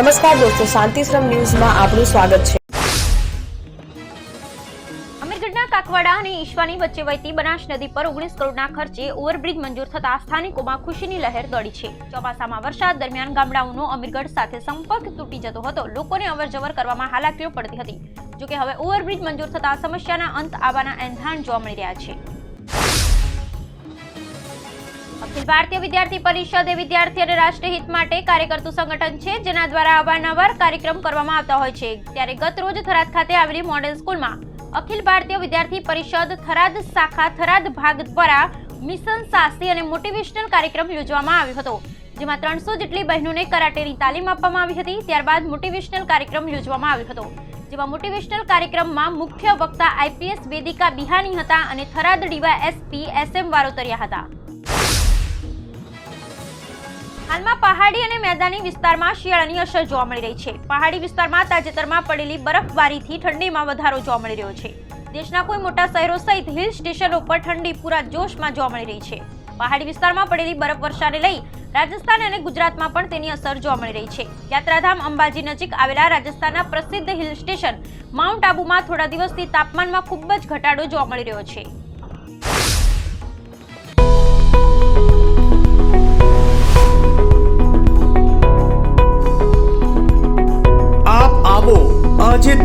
નમસ્કાર દોસ્તો, શાંતિશ્રમ ન્યૂઝમાં આપનું સ્વાગત છે. અમીરગઢના કાકવાડા અને ઈશ્વાની વચ્ચે વહેતી બનાસ નદી પર ઓગણીસ કરોડના ખર્ચે ઓવરબ્રિજ મંજૂર થતા સ્થાનિકોમાં ખુશીની લહેર દોડી છે. ચોમાસામાં વરસાદ દરમિયાન ગામડાઓનો અમીરગઢ સાથે સંપર્ક તૂટી જતો હતો. લોકોને અવરજવર કરવામાં હાલાકીઓ પડતી હતી. જોકે હવે ઓવરબ્રિજ મંજૂર થતા સમસ્યાના અંત આવવાના એંધાણ જોવા મળી રહ્યા છે. અખિલ ભારતીય વિદ્યાર્થી પરિષદ એ વિદ્યાર્થી અને રાષ્ટ્રહિત માટે કાર્યકર્તું સંગઠન છે, જેના દ્વારા અવારનવાર કાર્યક્રમ કરવામાં આવતા હોય છે. ત્યારે ગત રોજ થરાદ ખાતે આવેલી મોડેલ સ્કૂલમાં અખિલ ભારતીય વિદ્યાર્થી પરિષદ થરાદ શાખા થરાદ ભાગ દ્વારા મિશન સાહસી અને મોટિવેશનલ કાર્યક્રમ યોજવામાં આવ્યો હતો, જેમાં ત્રણસો જેટલી બહેનોને કરાટેની તાલીમ આપવામાં આવી હતી. ત્યારબાદ મોટિવેશનલ કાર્યક્રમ યોજવામાં આવ્યો હતો, જેમાં મોટિવેશનલ કાર્યક્રમમાં મુખ્ય વક્તા આઈપીએસ વેદિકા બિહાની હતા અને Tharad DY SP SM Varotariya હતા. હાલમાં પહાડી અને મેદાની વિસ્તારમાં શિયાળાની અસર જોવા મળી રહી છે. પહાડી વિસ્તારમાં તાજેતરમાં પડેલી બરફબારીથી ઠંડીમાં વધારો જોવા મળી રહ્યો છે. દેશના કોઈ મોટા શહેરો સહિત હિલ સ્ટેશનો પર ઠંડી પૂરા જોશમાં જોવા મળી રહી છે. પહાડી વિસ્તારમાં પડેલી બરફ વર્ષાને લઈ રાજસ્થાન અને ગુજરાતમાં પણ તેની અસર જોવા મળી રહી છે. યાત્રાધામ અંબાજી નજીક આવેલા રાજસ્થાનના પ્રસિદ્ધ હિલ સ્ટેશન માઉન્ટ આબુમાં થોડા દિવસથી તાપમાનમાં ખૂબ જ ઘટાડો જોવા મળી રહ્યો છે.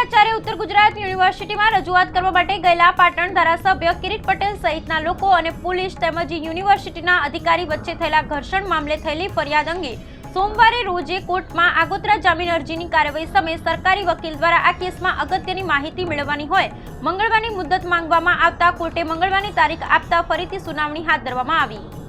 હેમચંદ્રાચાર્ય ઉત્તર ગુજરાત યુનિવર્સિટીમાં રજૂઆત કરવા માટે ગયેલા પાટણ ધારાસભ્ય કિરીટ પટેલ સહિતના લોકો અને પોલીસ તેમજ યુનિવર્સિટીના અધિકારી વચ્ચે થયેલા ઘર્ષણ મામલે થયેલી ફરિયાદ અંગે સોમવારે રોજે કોર્ટમાં આગોતરા જામીન અરજીની કાર્યવાહી સમયે સરકારી વકીલ દ્વારા આ કેસમાં અગત્યની માહિતી મેળવવાની હોય, મંગળવારની મુદત માંગવામાં આવતા કોર્ટે મંગળવારની તારીખ આપતા ફરીથી સુનાવણી હાથ ધરવામાં આવી.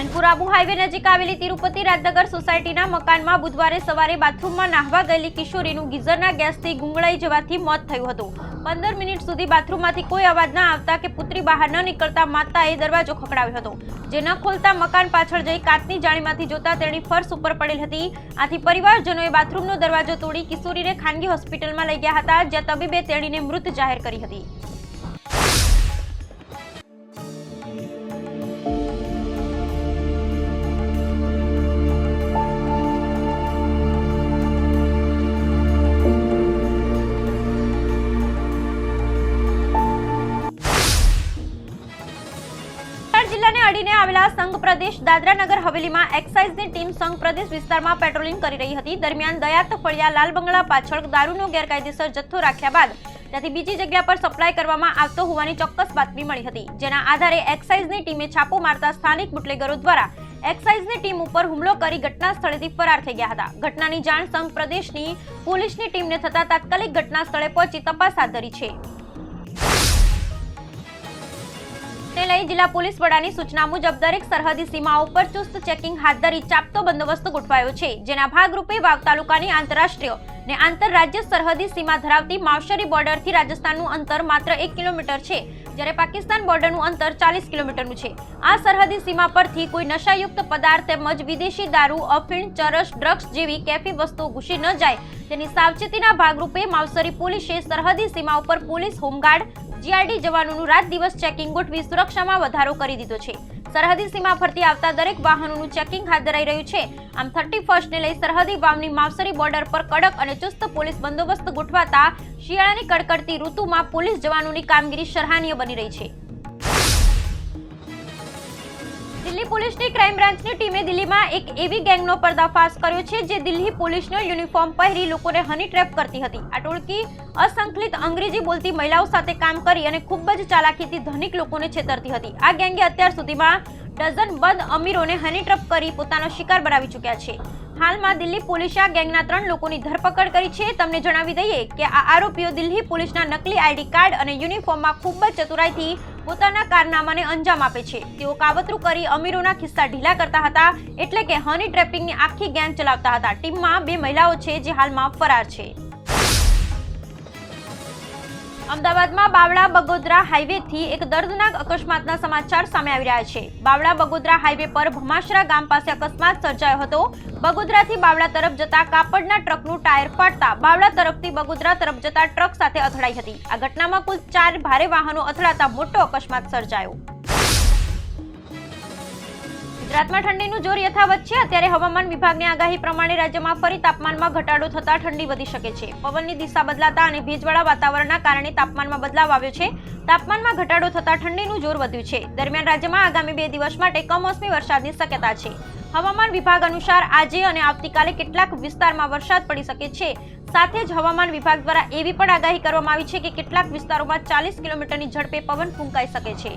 રણપુર આબુ હાઈવે નજીક આવેલી તિરુપતિ રાજનગર સોસાયટીના મકાનમાં બુધવારે સવારે બાથરૂમમાં નાહવા ગયેલી કિશોરીનું ગીઝરના ગેસથી ગુંગળાઈ જવાથી મોત થયું હતું. પંદર મિનિટ સુધી બાથરૂમમાંથી કોઈ અવાજ ના આવતા કે પુત્રી બહાર ન નીકળતા માતાએ દરવાજો ખખડાવ્યો હતો. જે ન ખોલતા મકાન પાછળ જઈ કાચની જાળીમાંથી જોતા તેણી ફર્શ ઉપર પડેલ હતી. આથી પરિવારજનોએ બાથરૂમનો દરવાજો તોડી કિશોરીને ખાનગી હોસ્પિટલમાં લઈ ગયા હતા, જ્યાં તબીબે તેણીને મૃત જાહેર કરી હતી. અડીને આવેલા સંઘ પ્રદેશ દાદરાનગર હવેલીમાં એક્સાઇઝની ટીમ સંઘ પ્રદેશ વિસ્તારમાં પેટ્રોલિંગ કરી રહી હતી. દરમિયાન દયાત ફળિયા લાલ બંગલા પાછળ દારૂનો ગેરકાયદેસર જથ્થો રાખ્યા બાદ ત્યાંથી બીજી જગ્યા પર સપ્લાય કરવામાં આવતો હોવાની ચોક્કસ બાતમી મળી હતી. જેના આધારે એક્સાઇઝની ટીમે છાપો મારતા સ્થાનિક બુટલેગરો દ્વારા એક્સાઇઝની ટીમ ઉપર હુમલો કરી ઘટના સ્થળેથી ફરાર થઈ ગયા હતા. ઘટનાની જાણ સંઘ પ્રદેશની પોલીસની ટીમને થતા તાત્કાલિક ઘટના સ્થળે પહોંચી તપાસ હાથ ધરી છે. તે લઈ જિલ્લા પોલીસ વડાની સૂચના મુજબ દરેક સરહદી સીમાઓ પર ચુસ્ત ચેકિંગ હાથ ધરી ચાપતો બંદોબસ્ત ગોઠવાયો છે, જેના ભાગરૂપે વાવ તાલુકાની આંતરરાષ્ટ્રીય ને આંતરરાજ્ય સરહદી સીમા ધરાવતી માવશરી બોર્ડરથી રાજસ્થાનનું અંતર માત્ર એક કિલોમીટર છે, જ્યારે પાકિસ્તાન બોર્ડરનું અંતર ચાલીસ કિલોમીટરનું છે. આ સરહદી સીમા પરથી કોઈ નશાયુક્ત પદાર્થ તેમજ વિદેશી દારૂ, અફીણ, ચરસ, ડ્રગ્સ જેવી કેફી વસ્તુઓ ઘૂસી ન જાય, તેની સાવચેતીના ભાગરૂપે માવસરી પોલીસે સરહદી સીમા ઉપર પોલીસ હોમગાર્ડ જીઆરડી જવાનોનું રાત દિવસ ચેકિંગ ગોઠવી સુરક્ષામાં વધારો કરી દીધો છે. સરહદી સીમા ફરતી આવતા દરેક વાહનોનું ચેકિંગ હાથ ધરાઈ રહ્યું છે. આમ થર્ટી ફર્સ્ટને લઈ સરહદી વાવની માવસરી બોર્ડર પર કડક અને ચુસ્ત પોલીસ બંદોબસ્ત ગોઠવાતા શિયાળાની કડકડતી ઋતુમાં પોલીસ જવાનોની કામગીરી સરાહનીય બની રહી છે. દિલ્હી પોલીસની ક્રાઇમ બ્રાન્ચની ટીમે દિલ્હીમાં એક એવી ગેંગનો પર્દાફાશ કર્યો છે જે દિલ્હી પોલીસનો યુનિફોર્મ પહેરી લોકોને હની ટ્રેપ કરતી હતી. આ ટોળકી અસંકલિત અંગ્રેજી બોલતી મહિલાઓ સાથે કામ કરી અને ખૂબ જ ચાલાકીથી ધનિક લોકોને છેતરતી હતી. આ ગેંગે અત્યાર સુધીમાં ડઝન બંધ અમીરોને હની ટ્રેપ કરી પોતાનો શિકાર બનાવી ચૂક્યા છે. હાલમાં દિલ્હી પોલીસે આ ગેંગના ત્રણ લોકોની ધરપકડ કરી છે. તમને જણાવી દઈએ કે આ આરોપીઓ દિલ્હી પોલીસના નકલી આઈડી કાર્ડ અને યુનિફોર્મમાં ખૂબ જ ચતુરાઈથી પોતાના કારનામાને અંજામ આપે છે. તેઓ કાવતરું કરી અમીરોના ખિસ્સા ઢીલા કરતા હતા એટલે કે હની ટ્રેપિંગની આખી ગેંગ ચલાવતા હતા. ટીમમાં બે મહિલાઓ છે જે હાલમાં ફરાર છે. અમદાવાદમાં બાવળા બગોદરા હાઈવેથી એક દર્દનાક અકસ્માતના સમાચાર સામે આવી રહ્યા છે. બાવળા બગોદરા હાઈવે પર ભમાશરા ગામ પાસે અકસ્માત સર્જાયો હતો. બગોદરાથી બાવળા તરફ જતા કાપડના ટ્રકનું ટાયર ફાટતા બાવળા તરફથી બગોદરા તરફ જતા ટ્રક સાથે અથડાઈ હતી. આ ઘટનામાં કુલ ચાર ભારે વાહનો અથડાતા મોટો અકસ્માત સર્જાયો. ગુજરાતમાં ઠંડીનું જોર યથાવત છે. અત્યારે હવામાન વિભાગની આગાહી પ્રમાણે રાજ્યમાં ફરી તાપમાનમાં ઘટાડો થતા ઠંડી વધી શકે છે. પવનની દિશા બદલાતા અને ભેજવાળા વાતાવરણના કારણે તાપમાનમાં બદલાવ આવ્યો છે. તાપમાનમાં ઘટાડો થતા ઠંડીનું જોર વધ્યું છે. દરમિયાન રાજ્યમાં આગામી બે દિવસ માટે કમોસમી વરસાદની શક્યતા છે. હવામાન વિભાગ અનુસાર આજે અને આવતીકાલે કેટલાક વિસ્તારમાં વરસાદ પડી શકે છે. સાથે જ હવામાન વિભાગ દ્વારા એવી પણ આગાહી કરવામાં આવી છે કે કેટલાક વિસ્તારોમાં ચાલીસ કિલોમીટરની ઝડપે પવન ફૂંકાઈ શકે છે.